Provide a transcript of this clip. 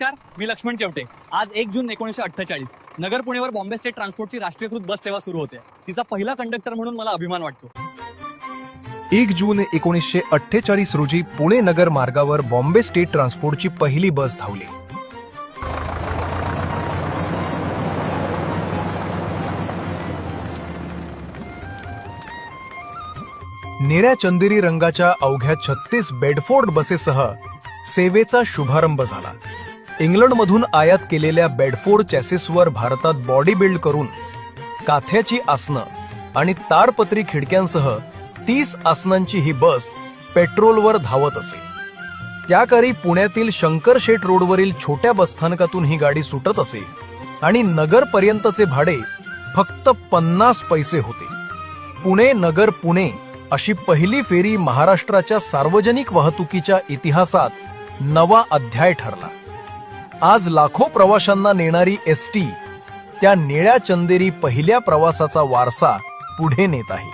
नमस्कार मी लक्ष्मण केवटे. आज एक जून एकोणीशे अठ्ठेचाळीस. नगर पुणेवर बॉम्बे स्टेट ट्रान्सपोर्टची राष्ट्रीयकृत बस सेवा सुरू होते. तिचा पहिला कंडक्टर म्हणून मला अभिमान वाटतो. एक जून एकोणीसशे अठ्ठेचाळीस रोजी पुणे नगर मार्गावर बॉम्बे स्टेट ट्रान्सपोर्टची पहिली बस धावली. निऱ्या चंदेरी रंगाच्या अवघ्या छत्तीस बेडफोर्ड बसेसह सेवेचा शुभारंभ झाला. इंग्लंडमधून आयात केलेल्या बेडफोर्ड चॅसेसवर भारतात बॉडी बिल्ड करून काथ्याची आसनं आणि ताडपत्री खिडक्यांसह तीस आसनांची ही बस पेट्रोलवर धावत असे. त्याकाळी पुण्यातील शंकरशेठ रोडवरील छोट्या बसस्थानकातून ही गाडी सुटत असे आणि नगरपर्यंतचे भाडे फक्त पन्नास पैसे होते. पुणे नगर पुणे अशी पहिली फेरी महाराष्ट्राच्या सार्वजनिक वाहतुकीच्या इतिहासात नवा अध्याय ठरला. आज लाखो प्रवाशांना नेणारी एस टी त्या निळ्या चंदेरी पहिल्या प्रवासाचा वारसा पुढे नेत आहे.